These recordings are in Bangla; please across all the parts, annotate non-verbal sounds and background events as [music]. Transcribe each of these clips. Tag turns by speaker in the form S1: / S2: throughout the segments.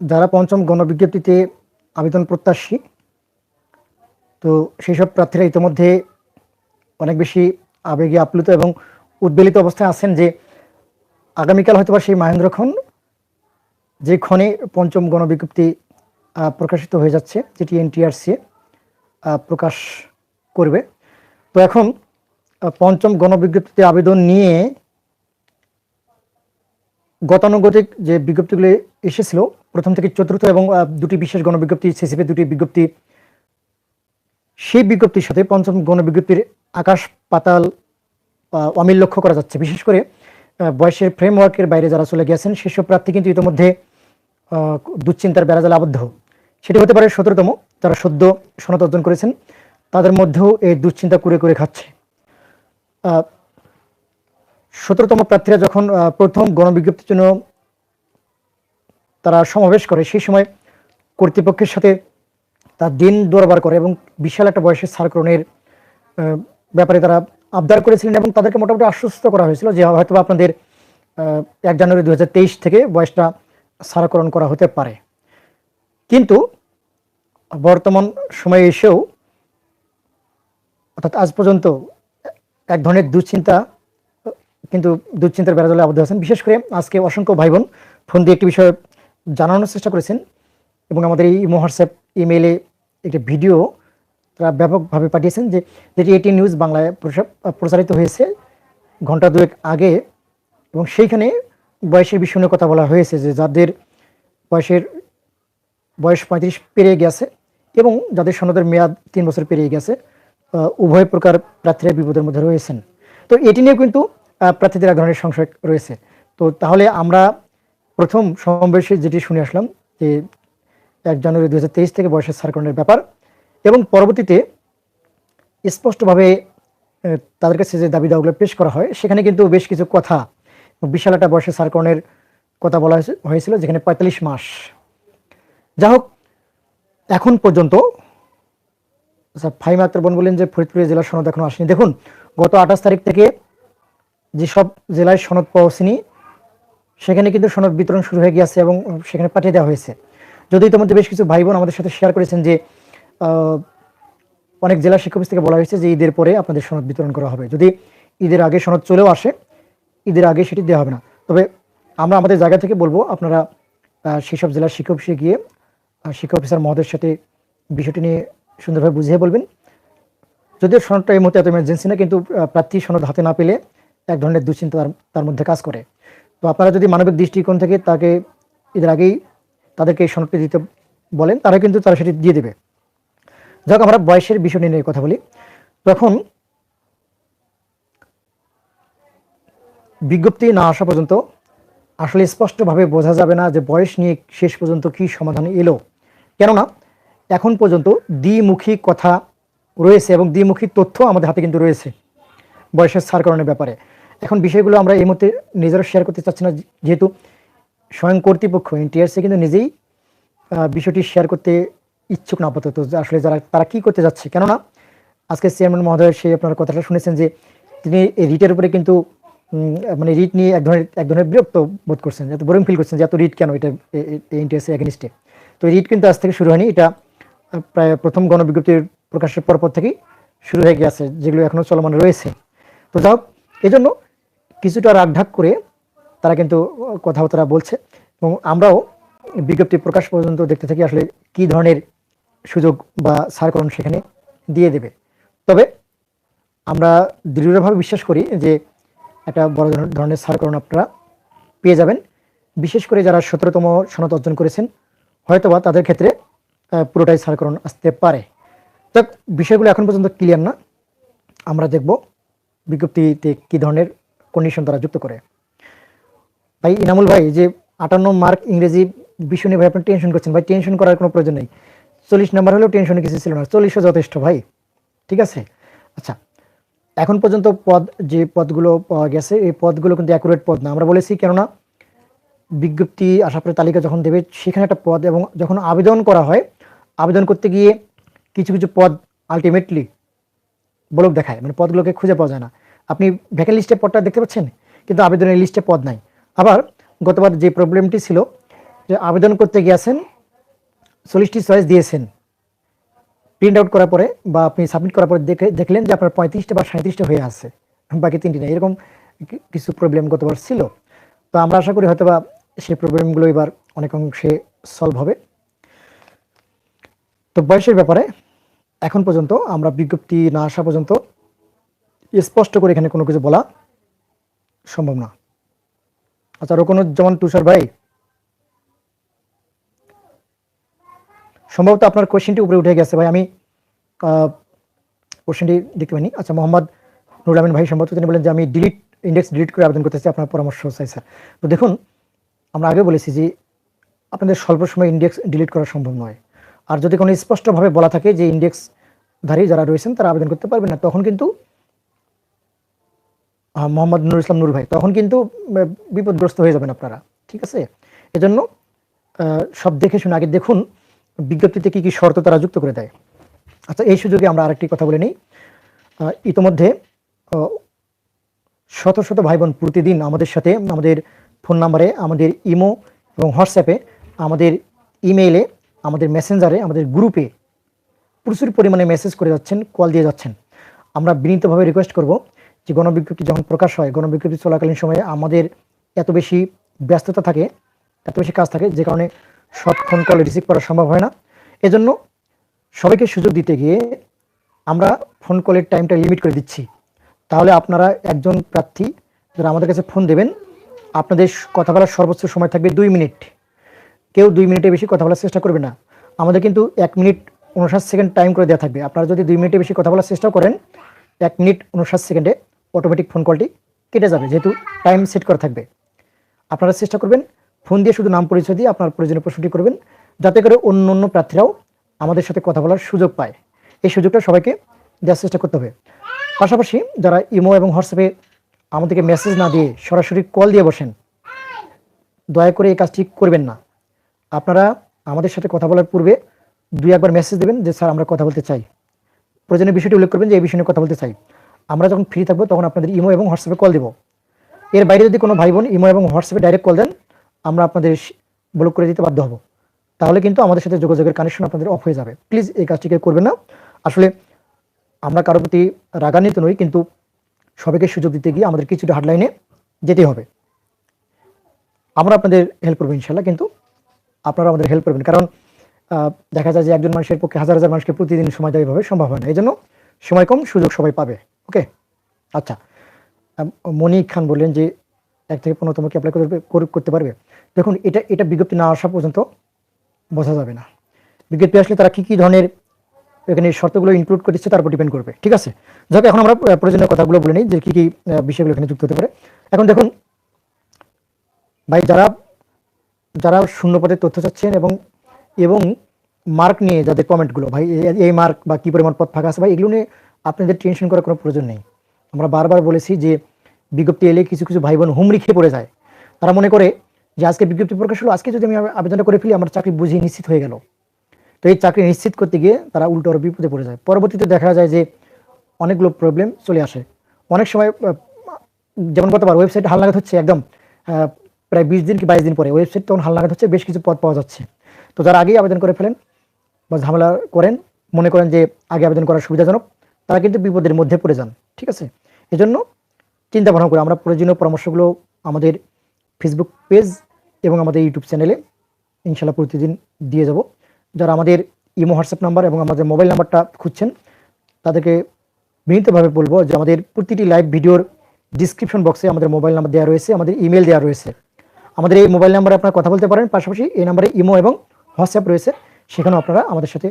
S1: যারা পঞ্চম গণবিজ্ঞপ্তিতে আবেদন প্রত্যাশী। তো সেই সব প্রার্থীরা ইতিমধ্যে অনেক বেশি আবেগে আপ্লুত এবং উদ্বেলিত অবস্থায় আছেন যে আগামীকাল হয়তোবা সেই মাহেন্দ্রক্ষণ যে ক্ষণে পঞ্চম গণবিজ্ঞপ্তি প্রকাশিত হয়ে যাচ্ছে, যেটি এনটিআরসি প্রকাশ করবে। তো এখন পঞ্চম গণবিজ্ঞপ্তিতে আবেদন নিয়ে গতানুগতিক যে বিজ্ঞপ্তিগুলি এসেছিল প্রথম থেকে চতুর্থ এবং দুটি বিশেষ গণবিজ্ঞপ্তি, সিসিপি দুটি বিজ্ঞপ্তি। সেই বিজ্ঞপ্তির সাথে পঞ্চম গণবিজ্ঞপ্তির আকাশ পাতাল অমিল লক্ষ্য করা যাচ্ছে। বিশেষ করে বয়সের ফ্রেমওয়ার্কের বাইরে যারা চলে গেছেন সেসব প্রার্থী কিন্তু ইতিমধ্যে দুশ্চিন্তার বেড়াজালে আবদ্ধ। সেটি হতে পারে সতেরোতম, যারা সদ্য সনদ অর্জন করেছেন, তাদের মধ্যেও এই দুশ্চিন্তা করে করে খাচ্ছে। সতেরোতম প্রার্থীরা যখন প্রথম গণবিজ্ঞপ্তির জন্য তারা সমাবেশ করে, সেই সময় কর্তৃপক্ষের সাথে তার দিন দরবার করে এবং বিশাল একটা বয়সের সারকরণের ব্যাপারে তারা আবদার করেছিলেন এবং তাদেরকে মোটামুটি আশ্বস্ত করা হয়েছিল যে হয়তো আপনাদের এক জানুয়ারি দু হাজার তেইশ থেকে বয়সটা সারকরণ করা হতে পারে। কিন্তু বর্তমান সময়ে এসেও অর্থাৎ আজ পর্যন্ত এক ধরনের দুশ্চিন্তা, কিন্তু দুশ্চিন্তার বেড়াদলে আবদ্ধ আছেন। বিশেষ করে আজকে অসংখ্য ভাই বোন, ফোন দিয়ে একটি বিষয় জানানোর চেষ্টা করেছেন এবং আমাদের এই হোয়াটসঅ্যাপ ইমেইলে একটি ভিডিও তারা ব্যাপকভাবে পাঠিয়েছেন যে যেটি এটি নিউজ বাংলায় প্রচারিত হয়েছে ঘণ্টা দুয়েক আগে এবং সেইখানে বয়সের বিষয় কথা বলা হয়েছে যে যাদের বয়সের, বয়স পঁয়ত্রিশ পেরিয়ে গেছে এবং যাদের সনদের মেয়াদ তিন বছর পেরিয়ে গেছে উভয় প্রকার প্রার্থীরা বিপদের মধ্যে রয়েছেন। তো এটি নিয়ে কিন্তু প্রার্থীদের এক ধরনের সংশয় রয়েছে। তো তাহলে আমরা প্রথম সমাবেশে যেটি শুনে আসলাম যে এক জানুয়ারি দু হাজার তেইশ থেকে বয়সের সারকরণের ব্যাপার এবং পরবর্তীতে স্পষ্টভাবে তাদের কাছে যে দাবি দাওয়াগুলো পেশ করা হয়, সেখানে কিন্তু বেশ কিছু কথা, বিশাল একটা বয়সের সারকরণের কথা বলা হয়েছে- হয়েছিল, যেখানে পঁয়তাল্লিশ মাস। যা হোক, এখন পর্যন্ত আচ্ছা ফাইম আক্তার বোন বললেন যে ফরিদপুরে জেলার সনদ এখনও আসেনি। দেখুন, গত আঠাশ তারিখ থেকে যেসব জেলায় সনদ পৌঁছেনি সেখানে কিন্তু সনদ বিতরণ শুরু হয়ে গিয়েছে এবং সেখানে পাঠিয়ে দেওয়া হয়েছে। যদি ইতিমধ্যে বেশ কিছু ভাই বোন আমাদের সাথে শেয়ার করেছেন যে অনেক জেলা শিক্ষক থেকে বলা হয়েছে যে ঈদের পরে আপনাদের সনদ বিতরণ করা হবে। যদি ঈদের আগে সনদ চলেও আসে, ঈদের আগে সেটি দেওয়া হবে না। তবে আমরা আমাদের জায়গা থেকে বলব, আপনারা সেসব জেলার শিক্ষক অফিসে গিয়ে শিক্ষা অফিসার মহোদয়ের সাথে বিষয়টি নিয়ে সুন্দরভাবে বুঝিয়ে বলবেন। যদিও সনদটা এই মুহূর্তে এত ইমার্জেন্সি না, কিন্তু প্রার্থী সনদ হাতে না পেলে এক ধরনের দুশ্চিন্তা তার মধ্যে কাজ করে। তো আপনারা যদি মানবিক দৃষ্টিকোণ থেকে তাকে এদের আগেই তাদেরকে সনদটি দিতে বলেন, তারা কিন্তু তারা সেটি দিয়ে দেবে। যাক, আমরা বয়সের বিষয় নিয়ে কথা বলি। তখন বিজ্ঞপ্তি না আসা পর্যন্ত আসলে স্পষ্টভাবে বোঝা যাবে না যে বয়স নিয়ে শেষ পর্যন্ত কি সমাধান এলো। কেননা, এখন পর্যন্ত দ্বিমুখী কথা রয়েছে এবং দ্বিমুখী তথ্য আমাদের হাতে কিন্তু রয়েছে বয়সের সারকরণের ব্যাপারে। এখন বিষয়গুলো আমরা এই মুহূর্তে নিজেরা শেয়ার করতে চাচ্ছি না, যেহেতু স্বয়ং কর্তৃপক্ষ এনটিআরসি কিন্তু নিজেই বিষয়টি শেয়ার করতে ইচ্ছুক না আপাতত। আসলে যারা, তারা কি করতে যাচ্ছে? কেননা, আজকে চেয়ারম্যান মহোদয় সে আপনার কথাটা শুনেছেন যে, তিনি এই রিটের উপরে কিন্তু মানে রিট নিয়ে এক ধরনের এক ধরনের বিরক্ত বোধ করছেন, এত বোরিং ফিল করছেন যে এত রিট কেন এটা এনটিএসসি এগেনিস্টে তো রিট কিন্তু আজ থেকে শুরু হয়নি, এটা প্রায় প্রথম গণবিজ্ঞপ্তির প্রকাশের পরপর থেকেই শুরু হয়ে গেছে যেগুলো এখনও চলমান রয়েছে। তো যাই হোক এই জন্য কিছুটা রাগঢাক করে তারা কিন্তু কথাবার্তা বলছে এবং আমরাও বিজ্ঞপ্তি প্রকাশ পর্যন্ত দেখতে থাকি আসলে কি ধরনের সুযোগ বা সারকরণ সেখানে দিয়ে দেবে। তবে আমরা দৃঢ়ভাবে বিশ্বাস করি যে একটা বড় ধরনের- সারকরণ আপনারা পেয়ে যাবেন। বিশেষ করে যারা সতেরোতম সনদ অর্জন করেছেন, হয়তোবা তাদের ক্ষেত্রে পুরোটাই সারকরণ আসতে পারে। তো বিষয়গুলো এখন পর্যন্ত ক্লিয়ার না। আমরা দেখব বিজ্ঞপ্তিতে কি ধরনের কন্ডিশন তারা যুক্ত করে। ভাই, ইনামুল ভাই, যে আটান্ন মার্ক ইংরেজি বিষয় নিয়ে ভাই, আপনি টেনশন করছেন। ভাই টেনশন করার কোনো প্রয়োজন নেই। চল্লিশ নাম্বার হলেও টেনশনে কিছু ছিল না। চল্লিশও যথেষ্ট ভাই। ঠিক আছে? আচ্ছা এখন পর্যন্ত পদ, যে পদগুলো পাওয়া গেছে, এই পদগুলো কিন্তু অ্যাকুরেট পদ না। আমরা বলেছি কেননা বিজ্ঞপ্তি আসার পরে তালিকা যখন দেবে, সেখানে একটা পদ এবং যখন আবেদন করা হয়, আবেদন করতে গিয়ে কিছু কিছু পদ আলটিমেটলি বলক দেখায়। মানে পদগুলোকে খুঁজে পাওয়া যায় না। আপনি ভ্যাকেন্ট লিস্টে পদটা দেখতে পাচ্ছেন? কিন্তু আবেদনের লিস্টে পদ নাই। আবার গতবার যে প্রবলেমটি ছিল, যে আবেদন করতে গিয়েছেন চল্লিশটি চয়েস দিয়েছেন। প্রিন্ট আউট করার পরে বা আপনি সাবমিট করার পরে দেখে দেখলেন যে আপনার পঁয়ত্রিশটা বা সাঁত্রিশটা হয়ে আছে, বাকি তিনটি নেই। এরকম কিছু প্রবলেম গতবার ছিল। তো আমরা আশা করি হয়তো বা সেই প্রবলেমগুলো এবার অনেক অংশে সলভ হবে। তো বয়সের ব্যাপারে এখন পর্যন্ত আমরা বিজ্ঞপ্তি না আসা পর্যন্ত স্পষ্ট করে এখানে কোনো কিছু বলা সম্ভব না। আচ্ছা রকনুজ্জামান তুষার ভাই, সম্ভবত আপনার কোশ্চেনটি উপরে উঠে গেছে ভাই, আমি কোশ্চেনটি দেখতে পাইনি। আচ্ছা মোহাম্মদ নুরুল আমিন ভাই, সম্ভবত তিনি বলেন যে আমি ডিলিট ইন্ডেক্স ডিলিট করে আবেদন করতেছি, আপনার পরামর্শ চাই স্যার। তো দেখুন, আমরা আগে বলেছি যে আপনাদের স্বল্প সময় ইন্ডেক্স ডিলিট করা সম্ভব নয়। আর যদি কোনো স্পষ্টভাবে বলা থাকে যে ইন্ডেক্সধারী যারা রয়েছেন, তারা আবেদন করতে পারবেন না, তখন কিন্তু মোহাম্মদ নুর ইসলাম নূর ভাই, তখন কিন্তু বিপদগ্রস্ত হয়ে যাবেন আপনারা, ঠিক আছে? এজন্য সব দেখে শুনে আগে দেখুন, বিজ্ঞপ্তিতে কি কি শর্ত তারা যুক্ত করে দেয়। আচ্ছা এই সুযোগে আমরা আরেকটি কথা বলে নিই। ইতোমধ্যে শত শত ভাই বোন প্রতিদিন আমাদের সাথে, আমাদের ফোন নাম্বারে, আমাদের ইমো এবং হোয়াটসঅ্যাপে, আমাদের ইমেইলে, আমাদের মেসেঞ্জারে, আমাদের গ্রুপে প্রচুর পরিমাণে মেসেজ করে যাচ্ছেন, কল দিয়ে যাচ্ছেন। আমরা বিনীতভাবে রিকোয়েস্ট করব যে গণবিজ্ঞপ্তি যখন প্রকাশ হয়, গণবিজ্ঞপ্তি চলাকালীন সময়ে আমাদের এত বেশি ব্যস্ততা থাকে, এত বেশি কাজ থাকে, যে কারণে সব ফোন কল রিসিভ করা সম্ভব হয় না। এজন্য সবাইকে সুযোগ দিতে গিয়ে আমরা ফোন কলের টাইমটা লিমিট করে দিচ্ছি। তাহলে আপনারা একজন প্রার্থী যারা আমাদের কাছে ফোন দেবেন, আপনাদের কথা বলার সর্বোচ্চ সময় থাকবে দুই মিনিট। কেউ দুই মিনিটের বেশি কথা বলার চেষ্টা করবে না। আমাদের কিন্তু এক মিনিট উনষাট সেকেন্ড টাইম করে দেওয়া থাকবে। আপনারা যদি দুই মিনিটের বেশি কথা বলার চেষ্টা করেন, এক মিনিট উনষাট সেকেন্ডে অটোমেটিক ফোন কলটি কেটে যাবে, যেহেতু টাইম সেট করা থাকবে। আপনারা চেষ্টা করবেন ফোন দিয়ে শুধু নাম পরিচয় দিয়ে আপনার প্রয়োজনীয় প্রশ্নটি করবেন, যাতে করে অন্য অন্য প্রার্থীরাও আমাদের সাথে কথা বলার সুযোগ পায়। এই সুযোগটা সবাইকে দেওয়ার চেষ্টা করতে হবে। পাশাপাশি যারা ইমো এবং হোয়াটসঅ্যাপে আমাদেরকে মেসেজ না দিয়ে সরাসরি কল দিয়ে বসেন, দয়া করে এই কাজটি করবেন না। আপনারা আমাদের সাথে কথা বলার পূর্বে দুই একবার মেসেজ দেবেন যে, স্যার, আমরা কথা বলতে চাই। প্রয়োজনীয় বিষয়টি উল্লেখ করবেন যে, এই বিষয়ে নিয়ে কথা বলতে চাই। আমরা যখন ফ্রি থাকব, তখন আপনাদের ইমো এবং হোয়াটসঅ্যাপে কল দেবো। এর বাইরে যদি কোনো ভাই বোন ইমো এবং হোয়াটসঅ্যাপে ডাইরেক্ট কল দেন, আমরা আপনাদের ব্লক করে দিতে বাধ্য হব। তাহলে কিন্তু আমাদের সাথে যোগাযোগের কানেকশন আপনাদের অফ হয়ে যাবে। প্লিজ এই কাজটিকে করবেন না। আসলে আমরা কারোর প্রতি রাগান্বিত নই, কিন্তু সবাইকে সুযোগ দিতে গিয়ে আমাদের কিছুটা হাটলাইনে যেতে হবে। আমরা আপনাদের হেল্প করব ইনশাল্লাহ কিন্তু আপনারা আমাদের হেল্প করবেন। কারণ দেখা যায় যে একজন মানুষের পক্ষে হাজার হাজার মানুষকে প্রতিদিন সময় দেওয়া এভাবে সম্ভব হয় না। এই জন্য সময় কম, সুযোগ সবাই পাবে। ওকে আচ্ছা। মনিক খান বললেন যে, এক থেকে পনেরোতমকে অ্যাপ্লাই করবে করতে পারবে। দেখুন, এটা এটা বিজ্ঞপ্তি না আসা পর্যন্ত বোঝা যাবে না। বিজ্ঞপ্তি আসলে তারা কী কী ধরনের এখানে শর্তগুলো ইনক্লুড করে দিচ্ছে তার উপর ডিপেন্ড করবে, ঠিক আছে? যাক, এখন আমরা প্রয়োজনীয় কথাগুলো বলে নিই যে, কী কী বিষয়গুলো এখানে যুক্ত হতে পারে। এখন দেখুন, ভাই, যারা যারা শূন্য পদের তথ্য চাচ্ছেন এবং এবং মার্ক নিয়ে যাদের কমেন্টগুলো ভাই, এই মার্ক বা কী পরিমাণ পদ ফাঁকা আছে, ভাই, এগুলো নিয়ে আপনাদের টেনশন করার কোনো প্রয়োজন নেই। আমরা বারবার বলেছি যে বিজ্ঞপ্তি এলে কিছু কিছু ভাই বোন হুমড়ি খেয়ে পড়ে যায়। তারা মনে করে যে আজকে বিজ্ঞপ্তি প্রকাশ হলো, আজকে যদি আমি আবেদনটা করে ফেলি, আমার চাকরি বুঝিয়ে নিশ্চিত হয়ে গেল। তো এই চাকরি নিশ্চিত করতে গিয়ে তারা উল্টো আরও বিপদে পড়ে যায়। পরবর্তীতে দেখা যায় যে অনেকগুলো প্রবলেম চলে আসে। অনেক সময় যেমন গতবার ওয়েবসাইট হালনাগাদ হচ্ছে একদম প্রায় বিশ দিন কি বাইশ দিন পরে ওয়েবসাইট তখন হালনাগাদ হচ্ছে, বেশ কিছু পদ পাওয়া যাচ্ছে। তো যারা আগেই আবেদন করে ফেলেন বা ঝামেলা করেন, মনে করেন যে আগে আবেদন করা সুবিধাজনক তারা কিন্তু বিপদের মধ্যে পড়ে যান, ঠিক আছে? এজন্য চিন্তা ভাবনা করে আমরা প্রয়োজনীয় পরামর্শগুলো আমাদের ফেসবুক পেজ এবং আমাদের ইউটিউব চ্যানেলে ইনশাল্লাহ প্রতিদিন দিয়ে যাব। যারা আমাদের ইমো হোয়াটসঅ্যাপ নাম্বার এবং আমাদের মোবাইল নাম্বারটা খুঁজছেন, তাদেরকে বিনীতভাবে বলব যে আমাদের প্রতিটি লাইভ ভিডিওর ডিসক্রিপশন বক্সে আমাদের মোবাইল নাম্বার দেওয়া রয়েছে, আমাদের ইমেল দেওয়া রয়েছে। আমাদের এই মোবাইল নাম্বারে আপনারা কথা বলতে পারেন, পাশাপাশি এই নাম্বারে ইমো এবং হোয়াটসঅ্যাপ রয়েছে, সেখানেও আপনারা আমাদের সাথে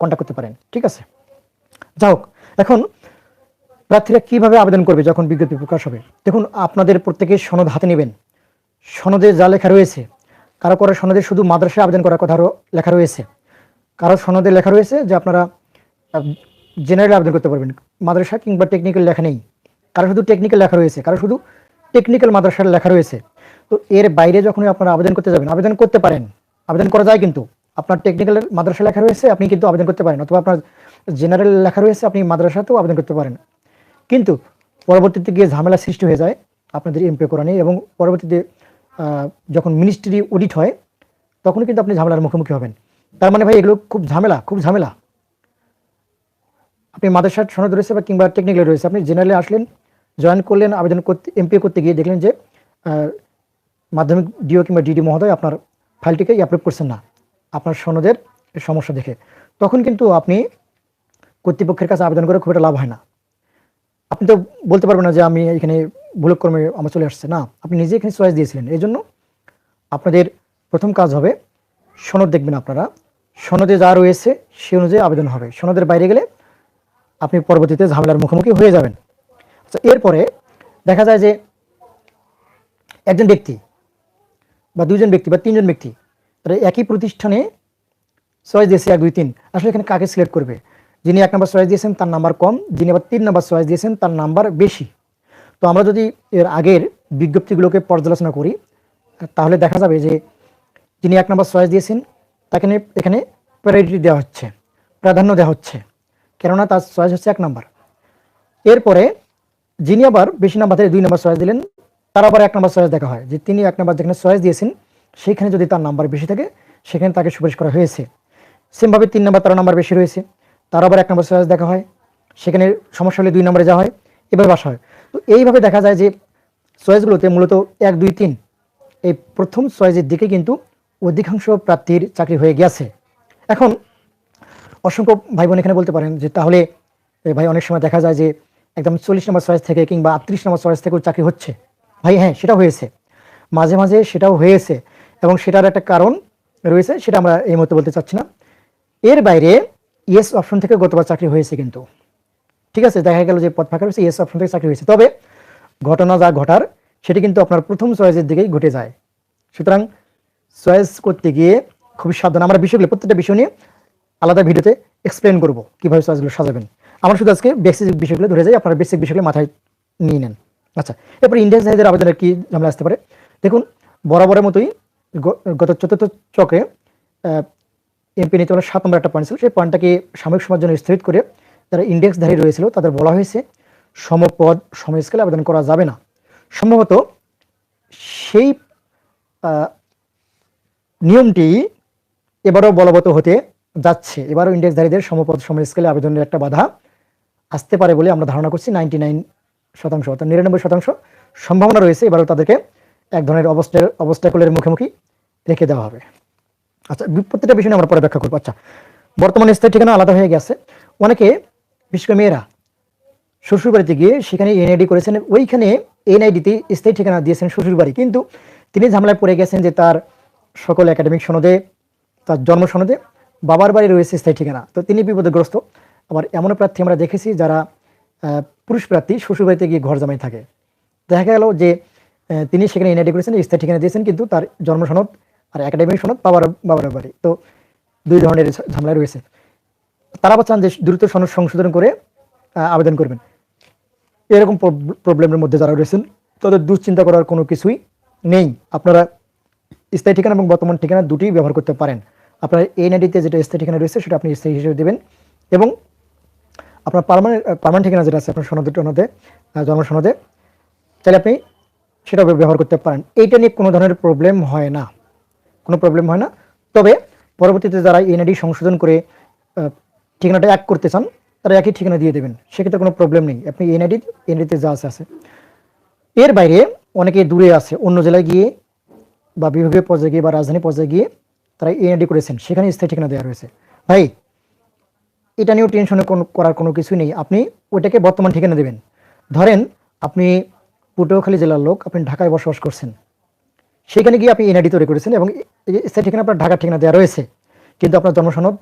S1: কন্ট্যাক্ট করতে পারেন, ঠিক আছে? যাই হোক এখন প্রার্থীরা কীভাবে আবেদন করবে যখন বিজ্ঞপ্তি প্রকাশ হবে? দেখুন, আপনাদের প্রত্যেকে সনদ হাতে নেবেন। সনদে যা লেখা রয়েছে, কারও কারও সনদে শুধু মাদ্রাসায় আবেদন করার কথা লেখা রয়েছে। কারও সনদে লেখা রয়েছে যে আপনারা জেনারেল আবেদন করতে পারবেন। মাদ্রাসা কিংবা টেকনিক্যাল লেখা নেই। কারও শুধু টেকনিক্যাল লেখা রয়েছে, কারও শুধু টেকনিক্যাল মাদ্রাসার লেখা রয়েছে। তো এর বাইরে যখনই আপনারা আবেদন করতে যাবেন, আবেদন করতে পারেন। আবেদন করা যায় কিন্তু। আপনার টেকনিক্যাল মাদ্রাসা লেখা রয়েছে, আপনি কিন্তু আবেদন করতে পারেন। অথবা আপনার জেনারেল লেখা রয়েছে, আপনি মাদ্রাসাতেও আবেদন করতে পারেন। কিন্তু পরবর্তীতে গিয়ে ঝামেলা সৃষ্টি হয়ে যায়, আপনাদের এমপি করা নেই এবং পরবর্তীতে যখন মিনিস্ট্রি অডিট হয় তখন কিন্তু আপনি ঝামেলার মুখোমুখি হবেন। তার মানে ভাই, এগুলো খুব ঝামেলা খুব ঝামেলা। আপনি মাদ্রাসার সনদ রয়েছে বা কিংবা টেকনিক্যাল রয়েছে, আপনি জেনারেলে আসলেন জয়েন করলেন, আবেদন করতে এমপিএ করতে গিয়ে দেখলেন যে মাধ্যমিক ডিও কিংবা ডিডি মহোদয় আপনার ফাইলটিকে অ্যাপ্রুভ করছেন না, আপনার সনদের সমস্যা দেখে। তখন কিন্তু আপনি কর্তৃপক্ষের কাছে আবেদন করে খুব একটা লাভ হয় না। আপনি তো বলতে পারবেন না যে আমি এখানে ভুলক্রমে আমার চলে আসছে। না, আপনি নিজে এখানে চয়েস দিয়েছিলেন। এই জন্য আপনাদের প্রথম কাজ হবে, সনদ দেখবেন আপনারা। সনদে যা রয়েছে, সে অনুযায়ী আবেদন হবে। সনদের বাইরে গেলে আপনি পরবর্তীতে ঝামেলার মুখোমুখি হয়ে যাবেন। আচ্ছা এরপরে দেখা যায় যে একজন ব্যক্তি বা দুজন ব্যক্তি বা তিনজন ব্যক্তি, তারা একই প্রতিষ্ঠানে চয়েস দিয়েছে, এক, দুই, তিন। আসলে এখানে কাকে সিলেক্ট করবে? যিনি এক নম্বর চয়েস দিয়েছেন, তার নাম্বার কম। যিনি আবার তিন নম্বর চয়েস দিয়েছেন, তার নাম্বার বেশি। তো আমরা যদি এর আগের বিজ্ঞপ্তিগুলোকে পর্যালোচনা করি, তাহলে দেখা যাবে যে যিনি এক নম্বর চয়েস দিয়েছেন, তাকে এখানে প্রায়োরিটি দেওয়া হচ্ছে, প্রাধান্য দেওয়া হচ্ছে। কেননা তার চয়েস হচ্ছে এক নম্বর। এরপরে যিনি আবার বেশি নাম্বার থেকে দুই নম্বর চয়েস দিলেন, তার আবার এক নম্বর চয়েস দেখা হয়। যে তিনি এক নম্বর যেখানে চয়েস দিয়েছেন, সেখানে যদি তার নাম্বার বেশি থাকে, সেখানে তাকে সুপারিশ করা হয়েছে। সেমভাবে তিন নম্বর, তার নাম্বার বেশি রয়েছে। তার আবার এক নম্বর চয়েস দেখা হয়। সেখানে সমস্যা হলে দুই নম্বরে যাওয়া হয় এভাবে বাসা হয়। তো এইভাবে দেখা যায় যে চয়েসগুলোতে মূলত এক, দুই, তিন, এই প্রথম চয়েসের দিকে কিন্তু অধিকাংশ প্রার্থীর চাকরি হয়ে গেছে। এখন অসংখ্য ভাই বোন এখানে বলতে পারেন যে তাহলে ভাই অনেক সময় দেখা যায় যে একদম চল্লিশ নম্বর চয়েস থেকে কিংবা আটত্রিশ নম্বর চয়েস থেকেও চাকরি হচ্ছে। ভাই হ্যাঁ সেটা হয়েছে। মাঝে মাঝে সেটাও হয়েছে এবং সেটার একটা কারণ রয়েছে, সেটা আমরা এই মুহূর্তে বলতে চাচ্ছি না। এর বাইরে ইয়েস অপশন থেকে গতবার চাকরি হয়েছে কিন্তু। ঠিক আছে, দেখা গেল যে পদ ফাঁকা রয়েছে ইয়েস অপশন থেকে চাকরি হয়েছে। তবে ঘটনা যা ঘটার, সেটি কিন্তু আপনার প্রথম চয়েসের দিকেই ঘটে যায়। সুতরাং চয়েস করতে গিয়ে খুবই সাবধান। আমরা বিষয়গুলো, প্রত্যেকটা বিষয় নিয়ে আলাদা ভিডিওতে এক্সপ্লেন করব কীভাবে চয়েসগুলো সাজাবেন। আমরা শুধু আজকে বেসিক বিষয়গুলো ধরে যাই, আপনারা বেসিক বিষয়গুলো মাথায় নিয়ে নেন। আচ্ছা এরপর ইন্ডিয়ান সাইজের আবেদনের কি ঝামেলা আসতে পারে? দেখুন, বরাবরের মতোই গত চতুর্থ চক্রে এমপি নিতে সাত নম্বর একটা পয়েন্ট ছিল। সেই পয়েন্টটাকে সাময়িক সময়ের জন্য স্থগিত করে যারা ইন্ডেক্সধারী রয়েছিল, তাদের বলা হয়েছে, সমপদ, সমস্কেলে আবেদন করা যাবে না। সম্ভবত সেই নিয়মটি এবারও বলবৎ হতে যাচ্ছে। এবারও ইন্ডেক্সধারীদের সমপদ, সমস্কেলে আবেদনের একটা বাধা আসতে পারে বলে আমরা ধারণা করছি নাইনটি নাইন শতাংশ অর্থাৎ নিরানব্বই শতাংশ সম্ভাবনা রয়েছে। এবারও তাদেরকে এক ধরনের অবস্থা, অবস্থাকুলের মুখোমুখি রেখে দেওয়া হবে। আচ্ছা বি- প্রত্যেকটা বিষয় আমরা পরে ব্যাখ্যা করব। আচ্ছা বর্তমানে স্থায়ী ঠিকানা আলাদা হয়ে গেছে। অনেকে, বিশেষ করে মেয়েরা শ্বশুর বাড়িতে গিয়ে সেখানে এনআইডি করেছেন, ওইখানে এনআইডিতে স্থায়ী ঠিকানা দিয়েছেন শ্বশুর বাড়ি কিন্তু তিনি ঝামেলায় পড়ে গেছেন যে তার সকল একাডেমিক সনদে, তার জন্ম সনদে বাবার বাড়ি রয়েছে স্থায়ী ঠিকানা। তো তিনি বিপদগ্রস্ত। আবার এমনও প্রার্থী আমরা দেখেছি যারা পুরুষ প্রার্থী শ্বশুর বাড়িতে গিয়ে ঘর জামাই থাকে। দেখা গেল যে তিনি সেখানে এনআইডি করেছেন, স্থায়ী ঠিকানা দিয়েছেন, কিন্তু তার জন্ম সনদ আর একাডেমিক সনদ বাবার বাবার বাড়ি। তো দুই ধরনের ঝামেলা রয়েছে। তারা আবার চান যে দ্রুত সনদ সংশোধন করে আবেদন করবেন। এরকম প্রবলেমের মধ্যে যারা রয়েছেন, তাদের দুশ্চিন্তা করার কোনো কিছুই নেই। আপনারা স্থায়ী ঠিকানা এবং বর্তমান ঠিকানা দুটি ব্যবহার করতে পারেন। আপনার এনআইডিতে যেটা স্থায়ী ঠিকানা রয়েছে, সেটা আপনি স্থায়ী হিসেবে দেবেন। এবং আপনার পারমানেন্ট পারমানেন্ট ঠিকানা যেটা আছে, আপনার সনদে টনদে জন্ম সনদে, তাহলে আপনি সেটা ব্যবহার করতে পারেন। এইটা নিয়ে কোনো ধরনের প্রবলেম হয় না। কোনো প্রবলেম হয় না। তবে পরবর্তীতে যারা এনআইডি সংশোধন করে ঠিকানাটা এক করতে চান, তারা একই ঠিকানা দিয়ে দেবেন। সেক্ষেত্রে কোনো প্রবলেম নেই। আপনি এনআইডি এনআইডিতে যা আছে আছে। এর বাইরে অনেকে দূরে আছে, অন্য জেলায় গিয়ে বা বিভাগীয় পর্যায়ে গিয়ে বা রাজধানী পর্যায়ে গিয়ে তারা এনআইডি করেছেন। সেখানে স্থায়ী ঠিকানা দেওয়া রয়েছে। ভাই, এটা নিয়েও টেনশনে করার কোনো কিছু নেই। আপনি ওইটাকে বর্তমান ঠিকানা দেবেন। ধরেন আপনি পটুয়াখালী জেলার লোক, আপনি ঢাকায় বসবাস করছেন। সেখানে গিয়ে আপনি এনআইডি তৈরি করেছেন এবং স্থায়ী ঠিকানা আপনার ঢাকার ঠিকানা দেওয়া রয়েছে। কিন্তু আপনার জন্মসনদ,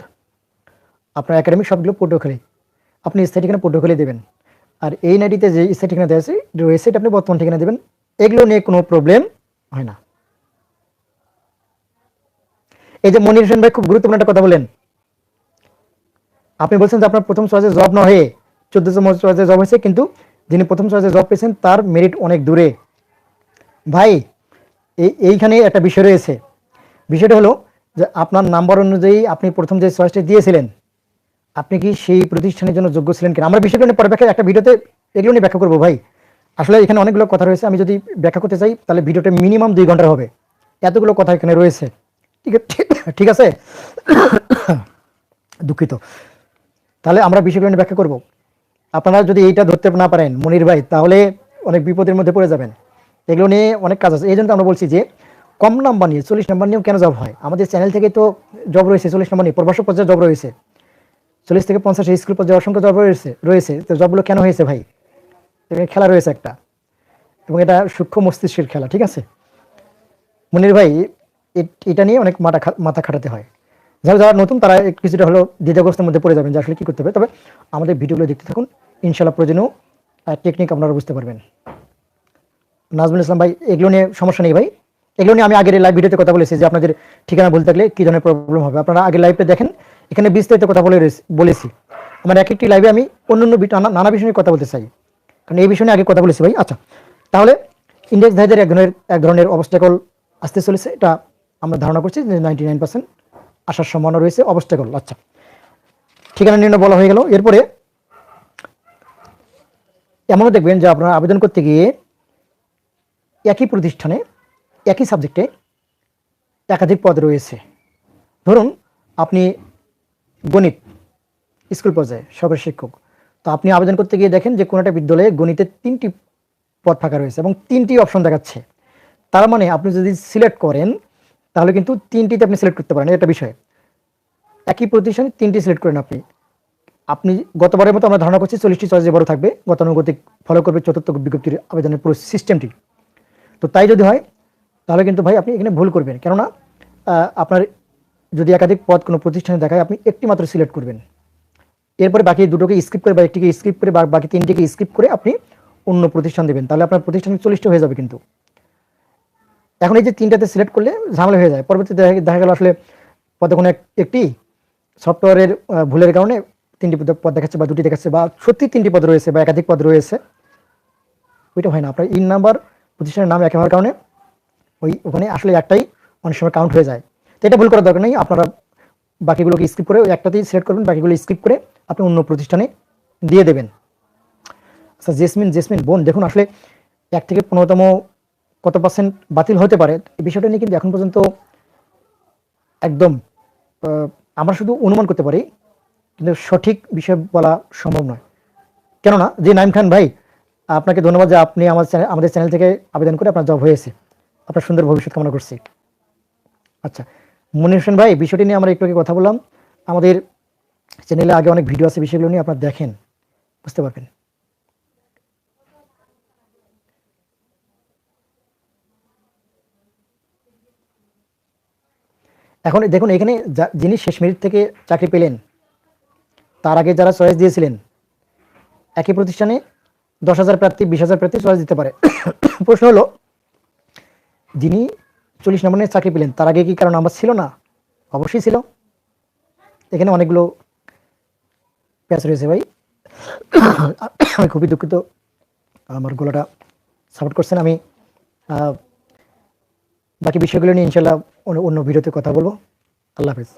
S1: আপনার একাডেমিক সবগুলো পটুয়াখালী আপনি স্থায়ী ঠিকানা পটুয়াখালী দেবেন। আর এই নাইডিতে যে স্থায়ী ঠিকানা দেওয়া আছে রয়েছে, এটা আপনি বর্তমান ঠিকানা দেবেন। এগুলো নিয়ে কোনো প্রবলেম হয় না। এই যে মনির হোসেন ভাই খুব গুরুত্বপূর্ণ একটা কথা বলেন। আপনি বলছেন যে আপনার প্রথম চয়েসে জব না হয়ে চোদ্দতম চয়েসে জব হয়েছে, কিন্তু যিনি প্রথম চয়েসে জব পেয়েছেন, তার মেরিট অনেক দূরে। ভাই এই এইখানে একটা বিষয় রয়েছে। বিষয়টা হলো যে আপনার নাম্বার অনুযায়ী আপনি প্রথম যে চয়েসটা দিয়েছিলেন, আপনি কি সেই প্রতিষ্ঠানের জন্য যোগ্য ছিলেন কিনা? আমরা বিষয়টা নিয়ে পরে একটা ভিডিওতে এগুলো নিয়ে ব্যাখ্যা করব ভাই। আসলে এখানে অনেকগুলো কথা রয়েছে, আমি যদি ব্যাখ্যা করতে চাই, তাহলে ভিডিওটা মিনিমাম দুই ঘণ্টার হবে। এতগুলো কথা এখানে রয়েছে। ঠিক আছে ঠিক আছে? দুঃখিত। তাহলে আমরা বিষয়গুলো নিয়ে ব্যাখ্যা করব। আপনারা যদি এইটা ধরতে না পারেন, মনির ভাই, তাহলে অনেক বিপদের মধ্যে পড়ে যাবেন। এগুলো নিয়ে অনেক কাজ আছে। এই জন্য আমরা বলছি যে, কম নাম্বার নিয়ে, চল্লিশ নাম্বার নিয়েও কেন জব হয়? আমাদের চ্যানেল থেকে তো জব রয়েছে, চল্লিশ নাম্বার নিয়ে। প্রবাসক পর্যায়ে জব রয়েছে। চল্লিশ থেকে পঞ্চাশ স্কুল পর্যায়ে অসংখ্য জব রয়েছে রয়েছে। তো জবগুলো কেন হয়েছে ভাই? এখানে খেলা রয়েছে একটা। এবং এটা সূক্ষ্ম মস্তিষ্কের খেলা, ঠিক আছে? মনির ভাই এটা নিয়ে অনেক মাথা মাথা খাটাতে হয়। যারা যারা নতুন, তারা কিছুটা হলো দ্বিধাগ্রস্তের মধ্যে পড়ে যাবেন যে আসলে কী করতে হবে। তবে আমাদের ভিডিওগুলো দেখতে থাকুন। ইনশাল্লাহ প্রয়োজনীয় টেকনিক আপনারা বুঝতে পারবেন। নাজমুল ইসলাম ভাই, এগুলো নিয়ে সমস্যা নেই ভাই। এগুলো নিয়ে আমি আগের লাইভ ভিডিওতে কথা বলেছি যে আপনাদের ঠিকানা ভুল থাকলে কী ধরনের প্রবলেম হবে। আপনারা আগের লাইভে দেখেন, এখানে বিস্তারিত কথা বলে বলেছি। আমার এক একটি লাইভে আমি অন্য অন্য নানা- বিষয় নিয়ে কথা বলতে চাই। কারণ এই বিষয় নিয়ে আগে কথা বলেছি ভাই। আচ্ছা তাহলে ইন্ডেক্স ধারীদের এক ধরনের এক ধরনের অবস্টাকল আসতে চলেছে। এটা আমরা ধারণা করছি যে নাইনটি নাইন পার্সেন্ট আসার সম্ভাবনা রয়েছে অবস্টাকল আচ্ছা ঠিকানা নির্ণয় বলা হয়ে গেল। এরপরে এমনও দেখবেন যে আপনারা আবেদন করতে গিয়ে একই প্রতিষ্ঠানে, একই সাবজেক্টে একাধিক পদ রয়েছে। ধরুন, আপনি গণিত, স্কুল পর্যায়ে সরকারি শিক্ষক। তো আপনি আবেদন করতে গিয়ে দেখেন যে কোনো একটা বিদ্যালয়ে গণিতের তিনটি পদ ফাঁকা রয়েছে এবং তিনটি অপশন দেখাচ্ছে। তার মানে আপনি যদি সিলেক্ট করেন, তাহলে কিন্তু তিনটিতে আপনি সিলেক্ট করতে পারেন। এটা বিষয়। একই প্রতিষ্ঠানে তিনটি সিলেক্ট করেন আপনি। আপনি গতবারের মতো আমরা ধারণা করছি চল্লিশটি চয়েস বড় থাকবে। গতানুগতিক ফলো করবে চতুর্থ বিজ্ঞপ্তির আবেদনের পুরো সিস্টেমটি তো তাই যদি হয়, তাহলে কিন্তু ভাই আপনি এখানে ভুল করবেন। কেননা আপনার যদি একাধিক পদ কোনো প্রতিষ্ঠানে দেখায়, আপনি একটি মাত্র সিলেক্ট করবেন। এরপরে বাকি দুটোকে স্কিপ করে বা একটিকে স্কিপ করে বা বাকি তিনটিকে স্কিপ করে আপনি অন্য প্রতিষ্ঠান দেবেন। তাহলে আপনার প্রতিষ্ঠান চল্লিশটা হয়ে যাবে কিন্তু। এখন এই যে তিনটাতে সিলেক্ট করলে ঝামেলা হয়ে যায়। পরবর্তীতে দেখা গেল আসলে পদে কোনো একটি সফটওয়্যারের ভুলের কারণে তিনটি পদ দেখাচ্ছে বা দুটি দেখাচ্ছে বা সত্যি তিনটি পদ রয়েছে বা একাধিক পদ রয়েছে। ওইটা হয় না। আপনার ইন নাম্বার প্রতিষ্ঠানের নাম এক হওয়ার কারণে ওই ওখানে আসলে একটাই অনেক সময় কাউন্ট হয়ে যায়। তো এটা ভুল করার দরকার নেই, আপনারা বাকিগুলোকে স্কিপ করে ওই একটাতেই সিলেক্ট করবেন, বাকিগুলো স্কিপ করে আপনি অন্য প্রতিষ্ঠানে দিয়ে দেবেন। আচ্ছা জেসমিন জেসমিন বোন, দেখুন আসলে এক থেকে পনেরোতম কত পার্সেন্ট বাতিল হতে পারে? এই বিষয়টা নিয়ে কিন্তু এখন পর্যন্ত একদম আমরা শুধু অনুমান করতে পারি, কিন্তু সঠিক বিষয় বলা সম্ভব নয়। কেননা, যে নাইম খান ভাই আপনাকে ধন্যবাদ যে আপনি আমার আমাদের চ্যানেল থেকে আবেদন করে আপনার জব হয়েছে। আপনার সুন্দর ভবিষ্যৎ কামনা করছি। আচ্ছা মনির হোসেন ভাই, বিষয়টি নিয়ে আমরা একটু আগে কথা বললাম। আমাদের চ্যানেলে আগে অনেক ভিডিও আছে, বিষয়গুলো নিয়ে আপনারা দেখেন। বুঝতে পারবেন। এখন দেখুন, এখানে যিনি শেষ মিনিট থেকে চাকরি পেলেন, তার আগে যারা চয়েস দিয়েছিলেন, একই প্রতিষ্ঠানে দশ হাজার প্রার্থী, বিশ হাজার প্রার্থী চয়েস দিতে পারে। [coughs] প্রশ্ন হলো, যিনি চল্লিশ নম্বর নিয়ে চাকরি পেলেন, তার আগে কি কারও নাম্বার ছিল না? অবশ্যই ছিল। এখানে অনেকগুলো প্যাচ রয়েছে ভাই। [coughs] আমি খুবই দুঃখিত, আমার গলাটা সাপোর্ট করছেন। আমি বাকি বিষয়গুলো নিয়ে ইনশাল্লাহ অন্য ভিডিওতে কথা বলব। আল্লাহ হাফিজ।